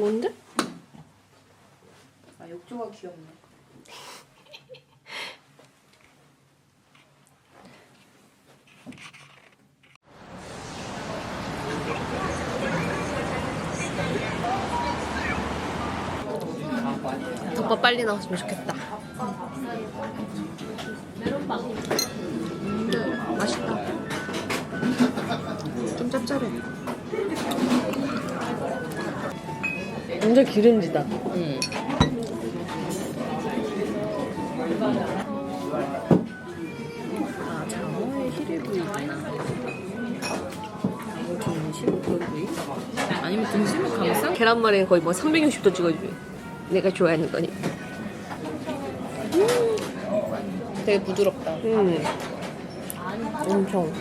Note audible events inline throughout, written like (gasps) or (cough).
좋은데? 아 욕조가 귀엽네. 덮밥 빨리 나왔으면 좋겠다. 음, 완전 기름지다. 응. 아 장어의 히레구이구나. 장어 등심 구이? 아니면 등심은 강상? 계란말이는 거의 뭐 360도 찍어주지. 내가 좋아하는 거니. 되게 부드럽다. 음. 엄청.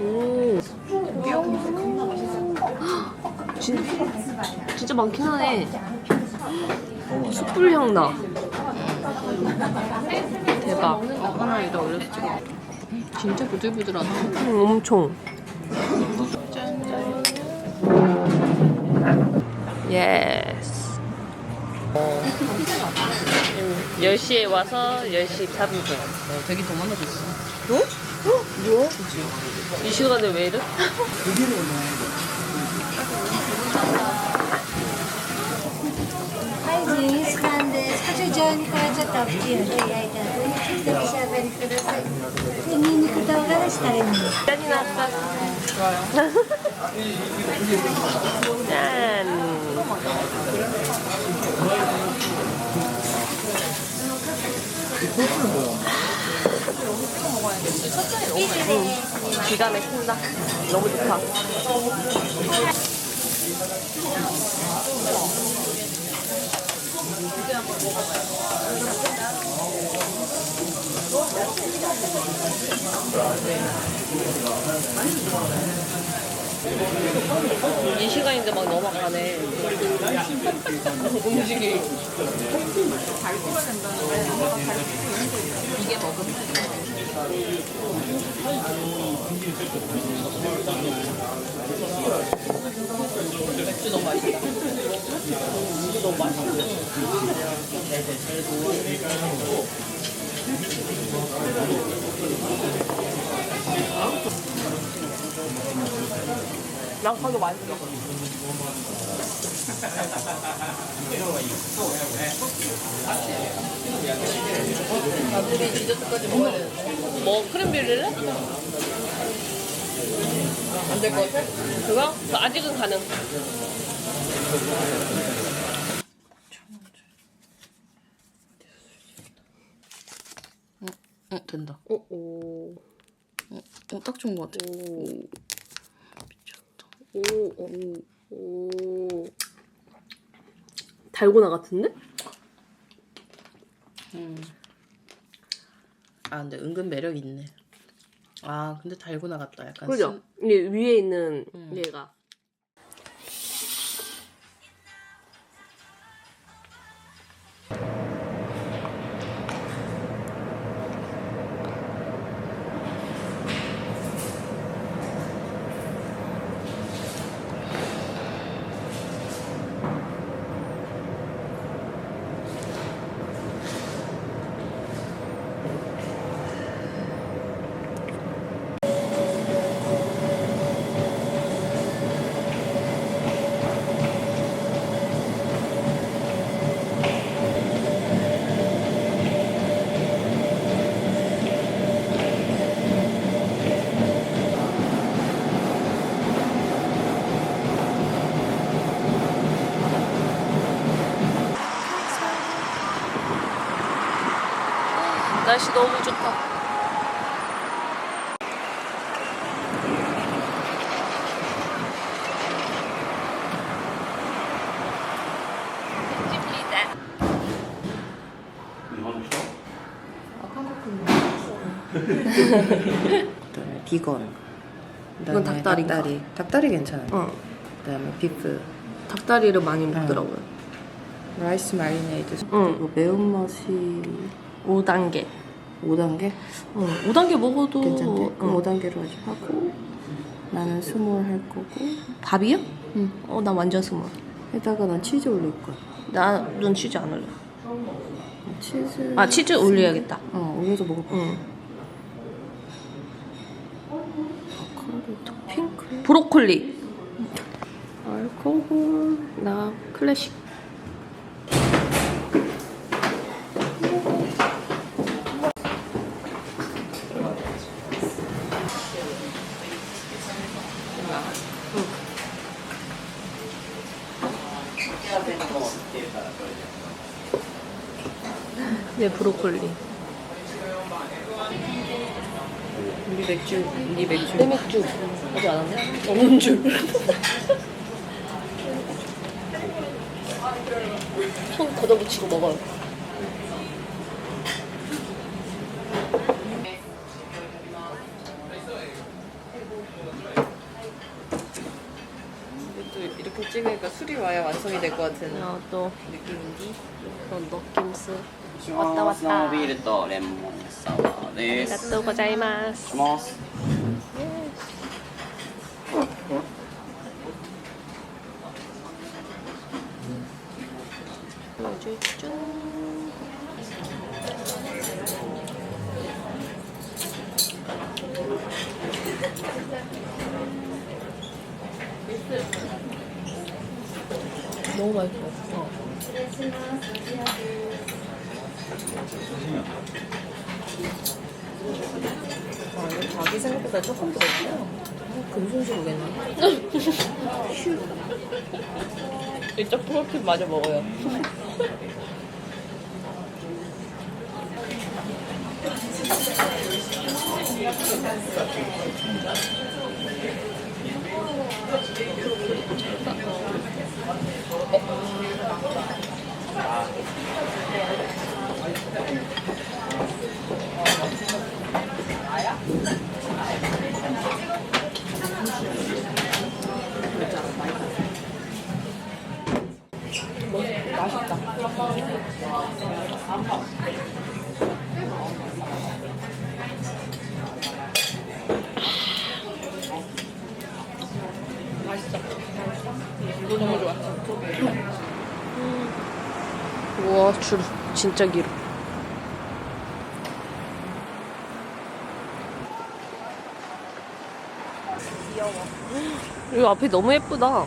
음. 진, 진짜 많긴 하네. 숯불 향 나. 대박. 여기다 올려서 찍어. 진짜 부들부들하다. 음, 엄청. 예스. 음, 10시에 와서 10시 3분. 어, 되게 더 많아졌어. 어? 어? 뭐야? 이 시간에 왜 이래? (laughs) जी खांदे कुछ जॉइन करायचं तपची होते काय त्या त्यापेक्षा आपण करायचं मी मी कुठं वगैरेच करेन त्यांनी नाश्ता 짠 기가 막힌다. 너무 좋다. 이 시간인데 막 넘어가네. (laughs) 움직이. 이게 먹으면 맥주 너무 맛있다. 양파도 맛있어. 나들이 디저트까지 먹어야 되는데. 뭐 크림빌리래? 안될 것 같아? 그거? 그 아직은 가능. 응, 된다. 오, 오, 어, 어, 딱 좋은 것 같아. 오, 미쳤다. 오, 오, 오. 달고나 같은데? 음. 아, 근데 은근 매력 있네. 아, 근데 달고나 같다. 약간. 그죠? 이 위에 있는 음. 얘가. 날씨 너무 좋다. (laughs) 그다음에 비건. 그다음에 이건 닭다리인가? 닭다리. 닭다리 괜찮아요. 어, 그다음에 비프. 닭다리를 많이 먹더라고요. 라이스 마리네이드. 응. 그리고 매운맛이 5단계. 5단계? 어, 5단계 먹어도 괜찮대? 그럼 어. 5단계로 아직 하고 나는 스몰 할 거고 밥이요? 응. 어, 나 완전 스몰. 에다가 난 치즈 올릴 거야 나눈 치즈 안 올려. 치즈 아, 치즈 올려야겠다. 어 올려서 먹어봐 응. 브로콜리. 알코올. 나 클래식. 네, 브로콜리. 우리 맥주 우리 맥주 내 맥주. 어디 안 왔네? 없는 줄. (laughs) 손 걷어붙이고 먹어요. 또 이렇게 찍으니까 술이 와야 완성이 될 것 같은 야, 또, 느낌인데 그런 느낌스. します生ビールとレモンサワーです。 가또 고자이마스. します。 쭈쭈. 너무 맛있어. 어. 아 이거 자기 생각보다 조금 더 있어 금손수 오겠네 이쪽 프로틴 마저 먹어요. (laughs) (laughs) 너무 좋아. 우와, 줄 진짜 길어. 귀여워. 이거 앞이 너무 예쁘다.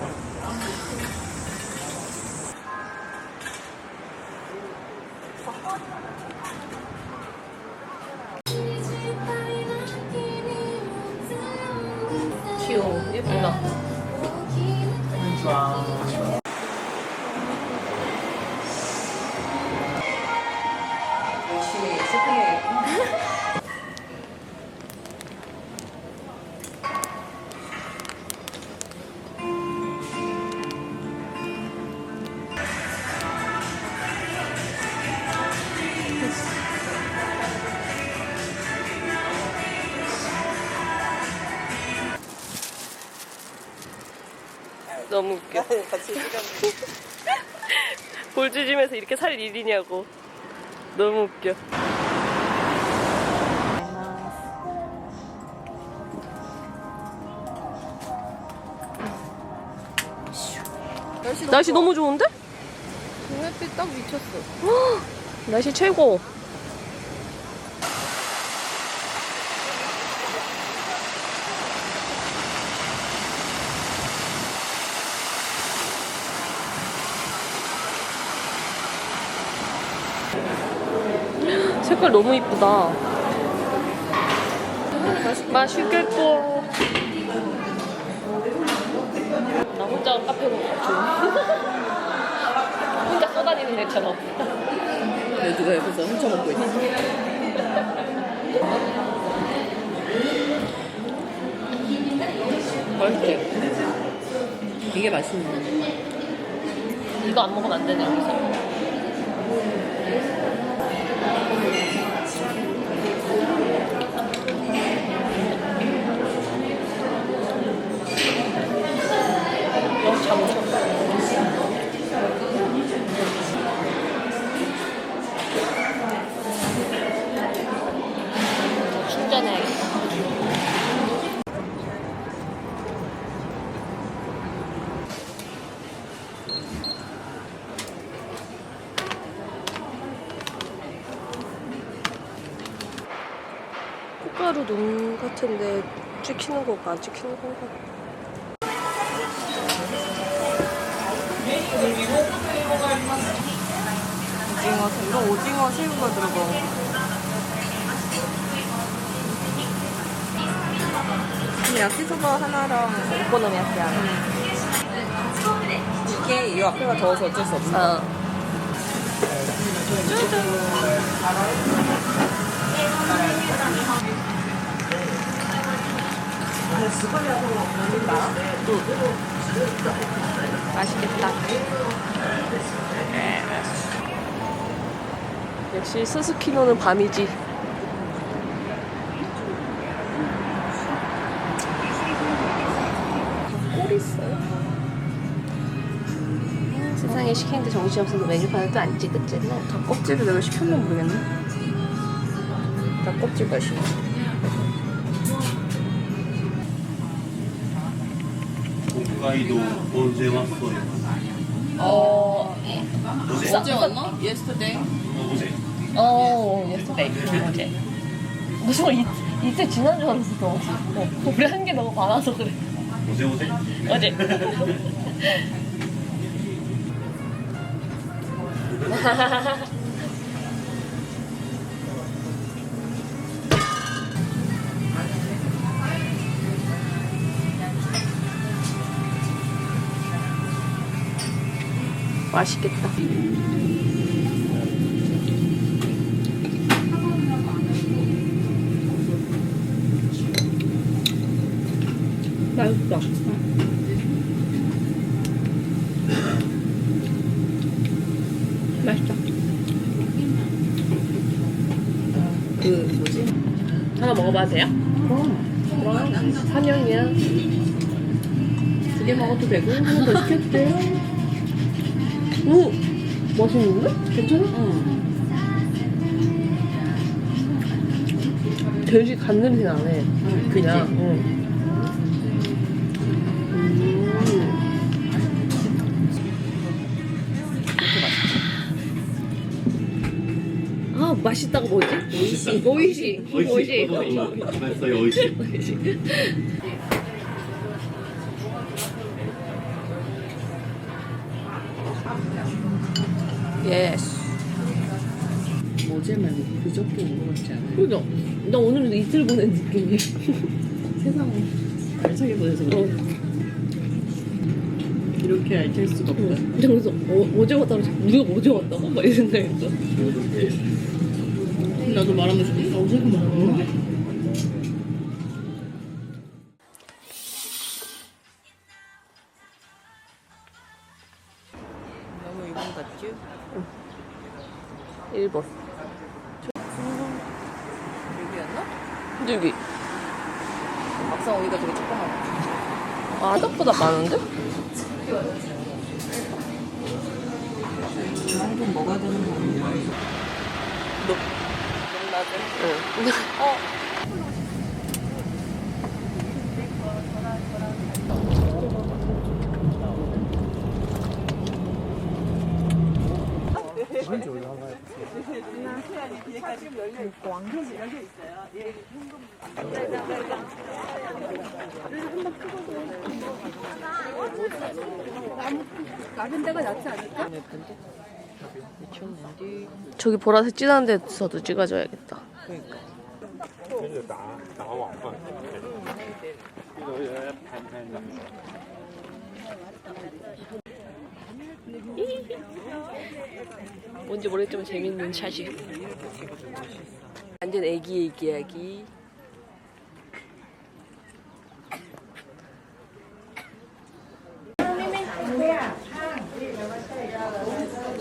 너무 웃겨. (laughs) 같이 볼주짐에서 이렇게 살 일이냐고. 너무 웃겨. 날씨 날씨 너무 좋은데? 햇빛 딱 미쳤어 (gasps) 날씨 최고. 색깔 너무 이쁘다. 맛있겠고. 나 혼자 카페 가고 (laughs) 혼자 쏘다니는 애처럼. 왜 누가 옆에서 훔쳐 먹고 있어 맛있지? 이게 맛있네 이거 안 먹으면 안 되네, 여기서. そう。 찍히는 거가 안 찍히는 건가? 오징어, 이거 오징어 새우가 들어가. 야끼소바 하나랑 오코노미야끼 하나. 이게 이 앞에가 더워서 어쩔 수 없어. 어. 맛있겠다. 역시 스스키노는 밤이지. 꼴 있어요? 세상에 시키는데 정신 없어서 메뉴판을 또 안 찍었잖아. 닭껍질을 내가 시켰나 모르겠네. 닭껍질 맛이 北海道温泉はすごい 어, 어제? 어제 왔나? Yesterday. 어제 어, yesterday. 어제. 무슨 이, 이틀 지난 줄 알았어. 어, 우리 한 게 너무 많아서 그래. 어제 어제? 어제. (laughs) (laughs) 맛있겠다. 맛있다. 맛있다. 그 뭐지? 하나 먹어봐도 돼요? 그럼. 사냥이야. 두 개 먹어도 되고 하나 더 시켜도 돼요. 오! 맛있는데? 괜찮아? 응. 돼지 간 냄새 나네. 응, 그냥. 그치? 응. 음. 아 맛있다고 뭐지? 오이시 오이시 오이시 맛있어요 오이시 예스 어제 말고 그저께 온 것 같지 않아요? 그죠? 나 오늘도 이틀 보낸 느낌이야 (laughs) 세상 알차게 보내서 어. 그래. 이렇게 알찰 수가 없다. 그래서 어, 어제 왔다 그래서 우리가 어제 왔다고? 막이 생각했어 나도 말하면서 아, 어제가 말하구 여기 막상 오니까 되게 조그맣네. 아 생각보다 많은데? 한번 먹어야 되는 거 아니야? 응미 쳤는데. 저기 보라색 진한 데서도 찍어줘야겠다. 그러니까. 뭔지 모르겠지만 재밌는 샷이 완전 애기 애기 애기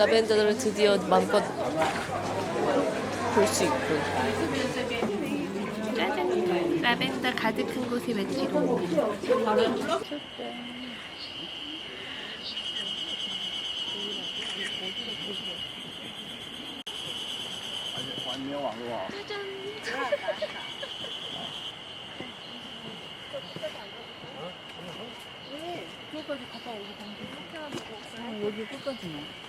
라벤더를 드디어 마음껏 볼 수 있군 짜잔 라벤더 가득한 곳에 왠지로 여기 끝까지만.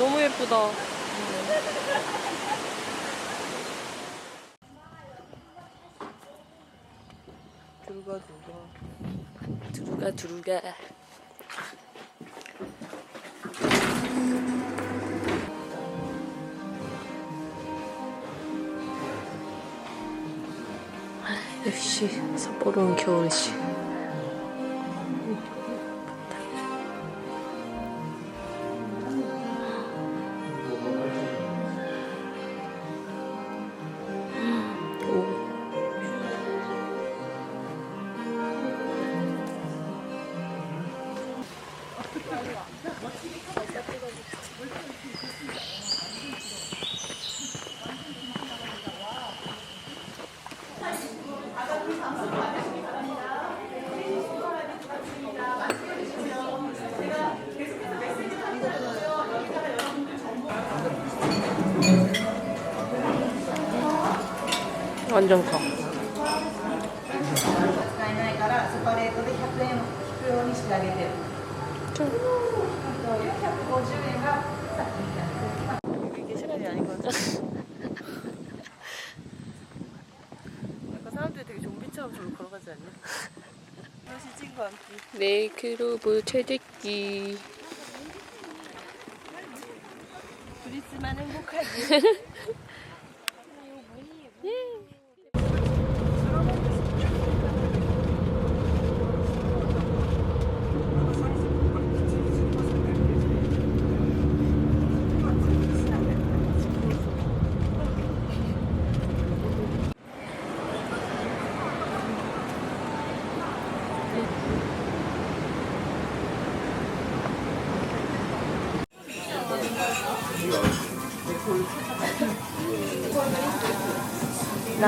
너무 예쁘다. 두루가 두루가. 두루가 두루가. 역시 삿포로는 겨울이지. 완전 커. 네이크로브 채집기. 둘이 있으면 행복하지.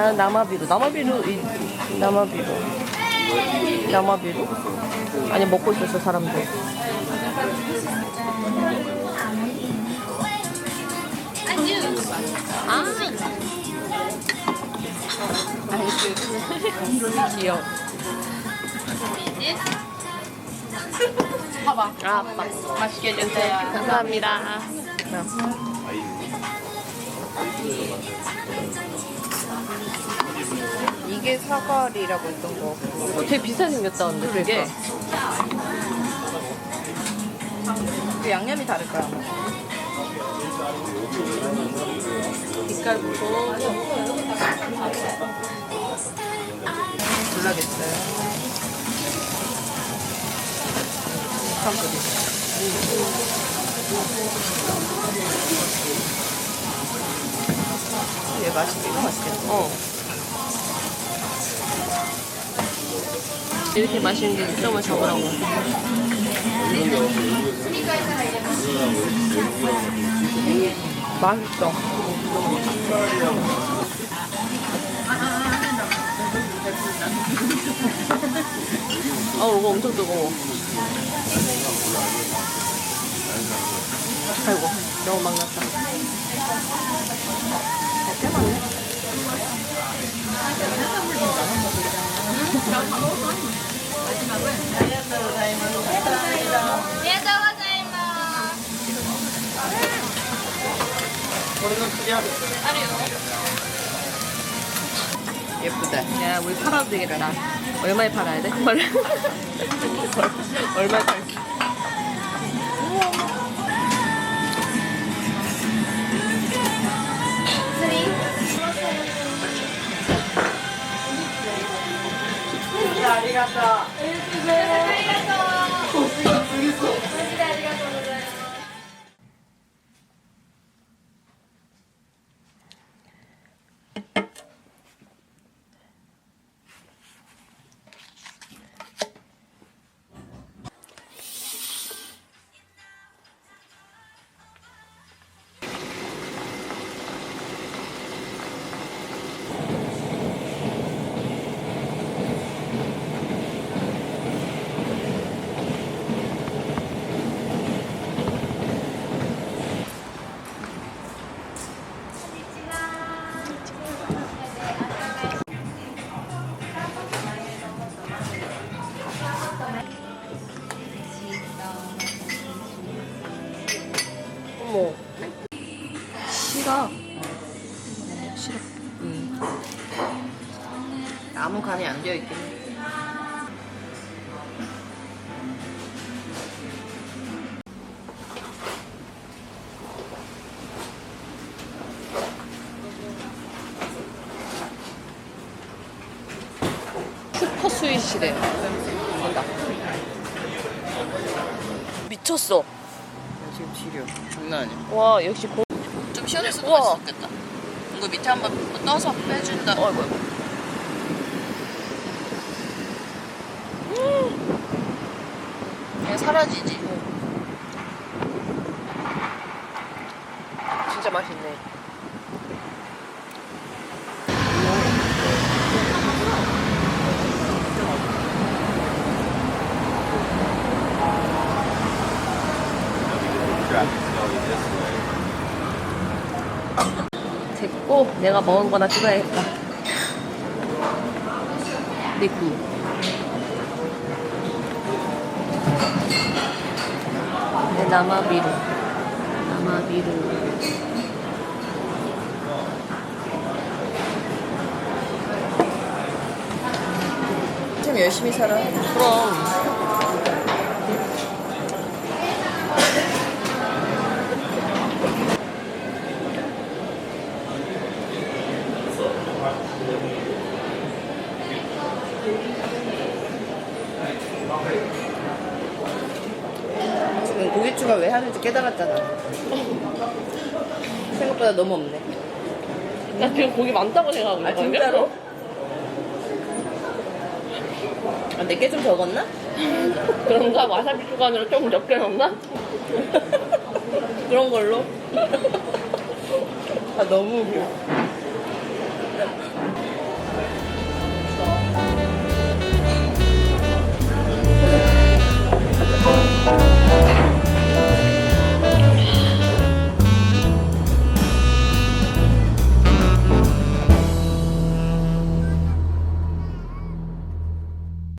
나는 남아비로. 남아비로, 이, 남아비로. 남아비로? 아니, 먹고 있었어, 사람들. 아. 귀여워. 봐봐. 아, 아빠. 맛있게 드세요. 감사합니다. 이게 사과리라고 했던 거. 어, 되게 비싸게 생겼다는데, 그게. 그 양념이 다를 거야. 아마. 빛깔 보고. 몰라겠어요. 얘 맛있겠다, 맛있겠다. 어. 이렇게 맛있는데 점을 적으라고. 맛있어. 어, 이거 엄청 뜨거워. 아이고, 너무 막 났다. 예쁘다. 야, 우리 팔아도 되겠다. 얼마에 팔아야 돼? 얼- (laughs) 얼마에 팔지? ありがとう。 스윗이래. 간다. 미쳤어. 지금 치료. 장난 아니야. 와 역시 고. 좀 시원했으면 우와. 맛있겠다. 이거 밑에 한번 떠서 빼준다. 어이구. 그냥 사라지지. 진짜 맛있네. 내가 먹은 거나 찍어야겠다. 리쿠. 네, 나마비루. 나마비루. 좀 열심히 살아. 그럼. 지금 고깃주가 왜 하는지 깨달았잖아. 생각보다 너무 없네. 나 지금 고기 많다고 생각하고 아 있거든요? 진짜로? 아, 내게 좀 적었나? (laughs) 그런가? 와사비 주간으로 좀 적게 넣나? 그런 걸로. 아 너무 웃겨.